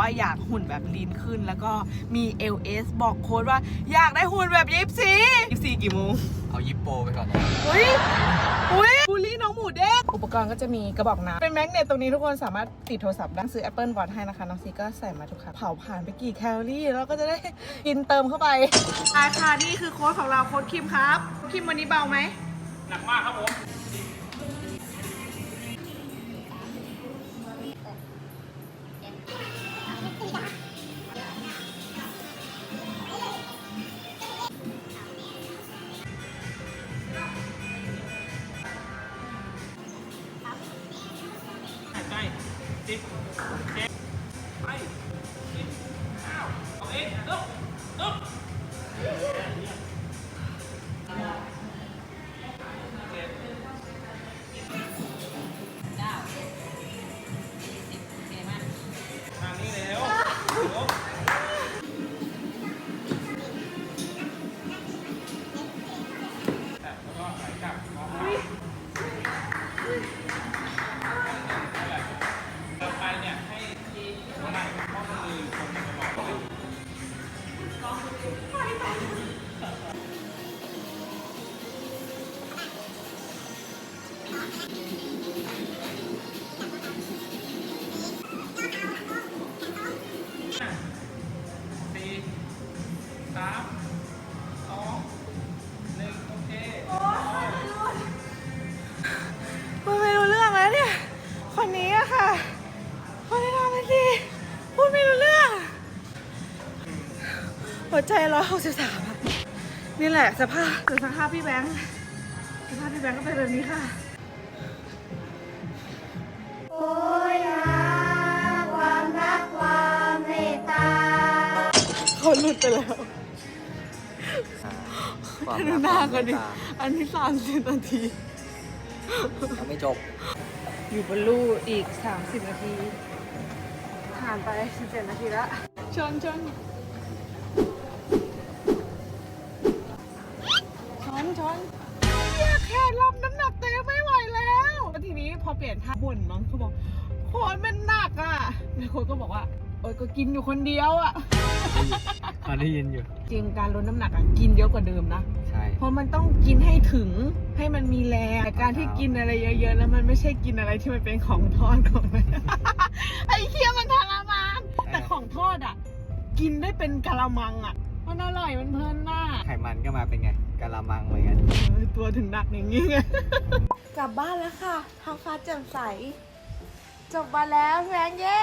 ว่าอยากหุ่นแบบลีนขึ้นแล้วก็มี LS บอกโค้ดว่าอยากได้หุ่นแบบยิปซียิปซีกี่โมงเอายิปโปไปก่อนนะอุ้ยอุ้ยบูลลี่น้องหมูเด้งอุปกรณ์ก็จะมีกระบอกน้ำเป็นแมกเนตตรงนี้ทุกคนสามารถติดโทรศัพท์ได้ซื้อ Apple Watch ให้นะคะน้องซีก็ใส่มาทุกครั้งเผาผ่านไปกี่แคลอรี่แล้วก็จะได้กินเติมเข้าไปอาคานี่คือโค้ดของเราโค้ดคิมครับคิมวันนี้เบาไหมหนักมากครับผม ใกล้สิบเจ็ดไปสิบเก้าเอาเองลุกลุกทางนี้แล้วลุกแล้วก็ไหลกลับมอง สี่สามสองหนึ่งโอเคพูดไม่รู้เรื่องแล้วเนี่ย คนนี้อะค่ะ คนที่ทำไม่ดีพูดไม่รู้เรื่อง หัวใจร้อยหกสิบสามนี่แหละสภาพคือสภาพพี่แบงค์ สภาพพี่แบงค์ก็เป็นแบบนี้ค่ะ คนหลุดไปแล้วความดูรักหน้าความกันดิเมตตาอันนี้สามสิบนาที ยังไม่จบ อยู่บนลู่อีก 30 นาที ผ่านไป 17 นาทีแล้วชนชนชนชนอยากแขนรับน้ำหนักเต็มไม่ไหวแล้วแล้วทีนี้พอเปลี่ยนท่าบ่นมั้งเขาบอกโคนมันหนักอะแล้วโคนก็บอกว่าโอ้ยก็กินอยู่คนเดียวอะพอ ได้ยินอยู่ จริงการลดน้ำหนักอะกินเยอะกว่าเดิมนะ ใช่ เพราะมันต้องกินให้ถึงให้มันมีแรงแต่การที่กินอะไรเยอะๆ แล้วมันไม่ใช่กินอะไรที่มันเป็นของทอดของมัน ไอ้เคี้ยมันทรมาน แต่ของทอดอะ กินได้เป็นกะละมังอะ มันอร่อยมันเพลินมาก ไขมันก็มาเป็นไงกะละมังเหมือนกัน เออตัวถึงหนักอย่างนี้ไง กลับบ้านแล้วค่ะท้องฟ้าแจ่มใส จบมาแล้วแรงเย่